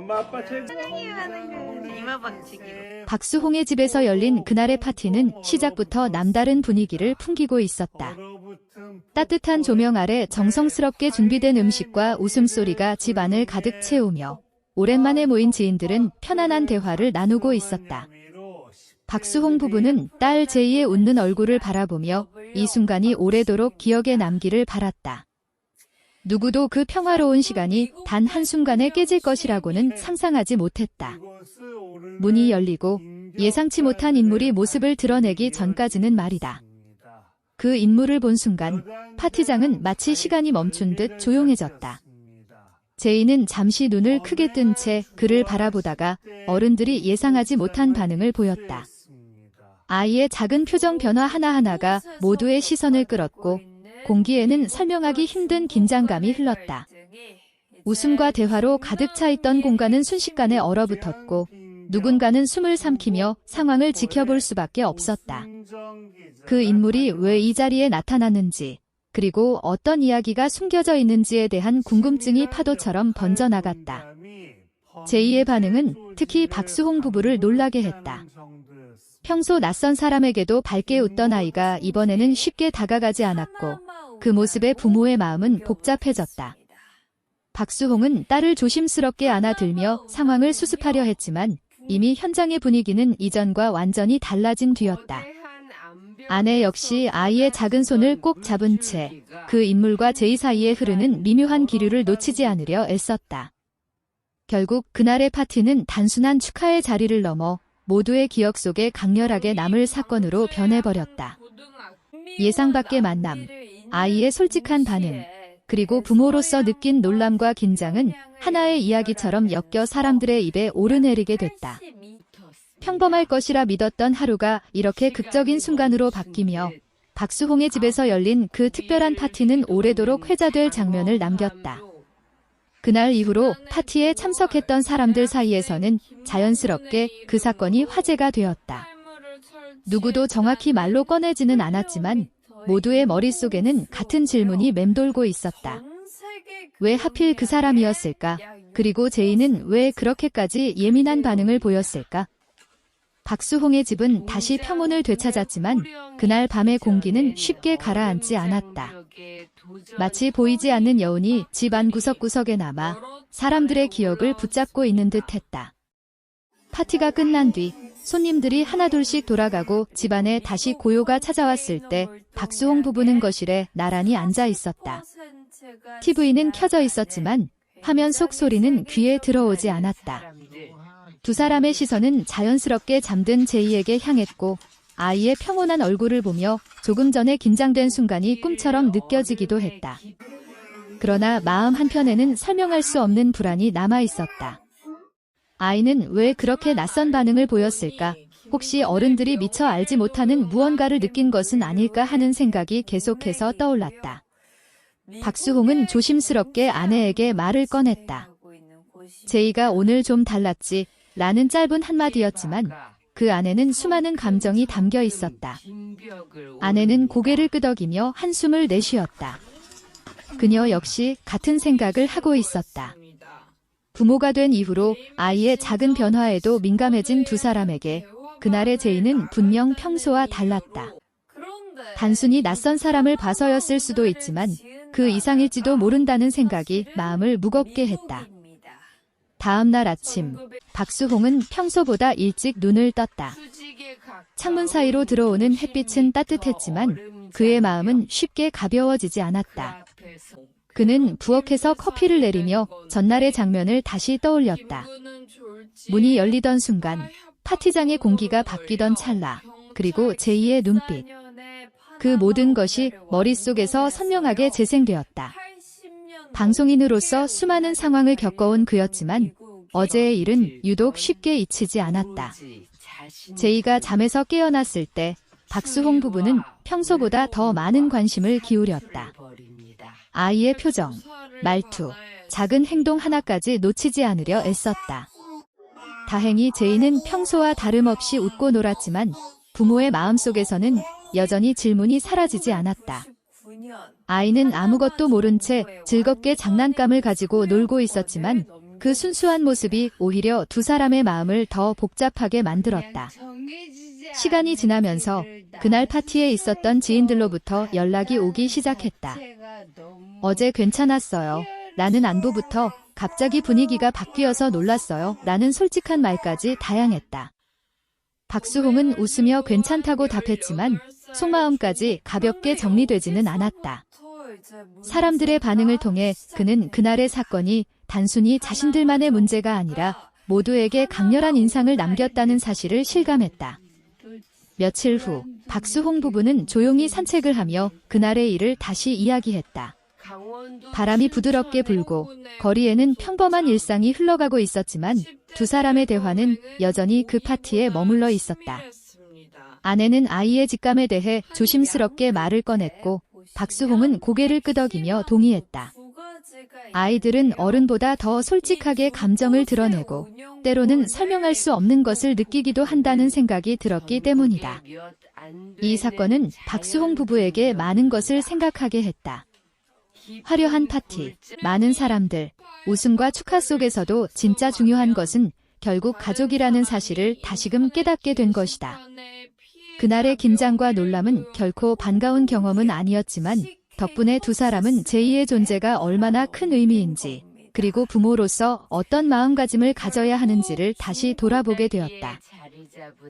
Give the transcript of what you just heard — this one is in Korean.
엄마 아빠 최고. 박수홍의 집에서 열린 그날의 파티는 시작부터 남다른 분위기를 풍기고 있었다. 따뜻한 조명 아래 정성스럽게 준비된 음식과 웃음소리가 집 안을 가득 채우며 오랜만에 모인 지인들은 편안한 대화를 나누고 있었다. 박수홍 부부는 딸 제이의 웃는 얼굴을 바라보며 이 순간이 오래도록 기억에 남기를 바랐다. 누구도 그 평화로운 시간이 단 한순간에 깨질 것이라고는 상상하지 못했다. 문이 열리고 예상치 못한 인물이 모습을 드러내기 전까지는 말이다. 그 인물을 본 순간 파티장은 마치 시간이 멈춘 듯 조용해졌다. 제이는 잠시 눈을 크게 뜬 채 그를 바라보다가 어른들이 예상하지 못한 반응을 보였다. 아이의 작은 표정 변화 하나하나가 모두의 시선을 끌었고 공기에는 설명하기 힘든 긴장감이 흘렀다. 웃음과 대화로 가득 차 있던 공간은 순식간에 얼어붙었고 누군가는 숨을 삼키며 상황을 지켜볼 수밖에 없었다. 그 인물이 왜 이 자리에 나타났는지, 그리고 어떤 이야기가 숨겨져 있는지에 대한 궁금증이 파도처럼 번져나갔다. 제이의 반응은 특히 박수홍 부부를 놀라게 했다. 평소 낯선 사람에게도 밝게 웃던 아이가 이번에는 쉽게 다가가지 않았고 그 모습에 부모의 마음은 복잡해졌다. 박수홍은 딸을 조심스럽게 안아들며 상황을 수습하려 했지만 이미 현장의 분위기는 이전과 완전히 달라진 뒤였다. 아내 역시 아이의 작은 손을 꼭 잡은 채 그 인물과 제이 사이에 흐르는 미묘한 기류를 놓치지 않으려 애썼다. 결국 그날의 파티는 단순한 축하의 자리를 넘어 모두의 기억 속에 강렬하게 남을 사건으로 변해버렸다. 예상 밖의 만남, 아이의 솔직한 반응, 그리고 부모로서 느낀 놀람과 긴장은 하나의 이야기처럼 엮여 사람들의 입에 오르내리게 됐다. 평범할 것이라 믿었던 하루가 이렇게 극적인 순간으로 바뀌며 박수홍의 집에서 열린 그 특별한 파티는 오래도록 회자될 장면을 남겼다. 그날 이후로 파티에 참석했던 사람들 사이에서는 자연스럽게 그 사건이 화제가 되었다. 누구도 정확히 말로 꺼내지는 않았지만 모두의 머릿속에는 같은 질문이 맴돌고 있었다. 왜 하필 그 사람이었을까? 그리고 제이는 왜 그렇게까지 예민한 반응을 보였을까? 박수홍의 집은 다시 평온을 되찾았지만 그날 밤의 공기는 쉽게 가라앉지 않았다. 마치 보이지 않는 여운이 집 안 구석구석에 남아 사람들의 기억을 붙잡고 있는 듯 했다. 파티가 끝난 뒤 손님들이 하나둘씩 돌아가고 집안에 다시 고요가 찾아왔을 때 박수홍 부부는 거실에 나란히 앉아 있었다. TV는 켜져 있었지만 화면 속 소리는 귀에 들어오지 않았다. 두 사람의 시선은 자연스럽게 잠든 제이에게 향했고 아이의 평온한 얼굴을 보며 조금 전에 긴장된 순간이 꿈처럼 느껴지기도 했다. 그러나 마음 한편에는 설명할 수 없는 불안이 남아 있었다. 아이는 왜 그렇게 낯선 반응을 보였을까? 혹시 어른들이 미처 알지 못하는 무언가를 느낀 것은 아닐까 하는 생각이 계속해서 떠올랐다. 박수홍은 조심스럽게 아내에게 말을 꺼냈다. 제이가 오늘 좀 달랐지. 라는 짧은 한마디였지만 그 안에는 수많은 감정이 담겨 있었다. 아내는 고개를 끄덕이며 한숨을 내쉬었다. 그녀 역시 같은 생각을 하고 있었다. 부모가 된 이후로 아이의 작은 변화에도 민감해진 두 사람에게 그날의 제이는 분명 평소와 달랐다. 단순히 낯선 사람을 봐서였을 수도 있지만 그 이상일지도 모른다는 생각이 마음을 무겁게 했다. 다음 날 아침, 박수홍은 평소보다 일찍 눈을 떴다. 창문 사이로 들어오는 햇빛은 따뜻했지만 그의 마음은 쉽게 가벼워지지 않았다. 그는 부엌에서 커피를 내리며 전날의 장면을 다시 떠올렸다. 문이 열리던 순간 파티장의 공기가 바뀌던 찰나, 그리고 제이의 눈빛. 그 모든 것이 머릿속에서 선명하게 재생되었다. 방송인으로서 수많은 상황을 겪어온 그였지만 어제의 일은 유독 쉽게 잊히지 않았다. 제이가 잠에서 깨어났을 때 박수홍 부부는 평소보다 더 많은 관심을 기울였다. 아이의 표정, 말투, 작은 행동 하나까지 놓치지 않으려 애썼다. 다행히 제이는 평소와 다름없이 웃고 놀았지만 부모의 마음속에서는 여전히 질문이 사라지지 않았다. 아이는 아무것도 모른 채 즐겁게 장난감을 가지고 놀고 있었지만 그 순수한 모습이 오히려 두 사람의 마음을 더 복잡하게 만들었다. 시간이 지나면서 그날 파티에 있었던 지인들로부터 연락이 오기 시작했다. 어제 괜찮았어요. 라는 안부부터 갑자기 분위기가 바뀌어서 놀랐어요. 라는 솔직한 말까지 다양했다. 박수홍은 웃으며 괜찮다고 답했지만 속마음까지 가볍게 정리되지는 않았다. 사람들의 반응을 통해 그는 그날의 사건이 단순히 자신들만의 문제가 아니라 모두에게 강렬한 인상을 남겼다는 사실을 실감했다. 며칠 후 박수홍 부부는 조용히 산책을 하며 그날의 일을 다시 이야기했다. 바람이 부드럽게 불고 거리에는 평범한 일상이 흘러가고 있었지만 두 사람의 대화는 여전히 그 파티에 머물러 있었다. 아내는 아이의 직감에 대해 조심스럽게 말을 꺼냈고 박수홍은 고개를 끄덕이며 동의했다. 아이들은 어른보다 더 솔직하게 감정을 드러내고 때로는 설명할 수 없는 것을 느끼기도 한다는 생각이 들었기 때문이다. 이 사건은 박수홍 부부에게 많은 것을 생각하게 했다. 화려한 파티, 많은 사람들, 웃음과 축하 속에서도 진짜 중요한 것은 결국 가족이라는 사실을 다시금 깨닫게 된 것이다. 그날의 긴장과 놀람은 결코 반가운 경험은 아니었지만 덕분에 두 사람은 제2의 존재가 얼마나 큰 의미인지 그리고 부모로서 어떤 마음가짐을 가져야 하는지를 다시 돌아보게 되었다.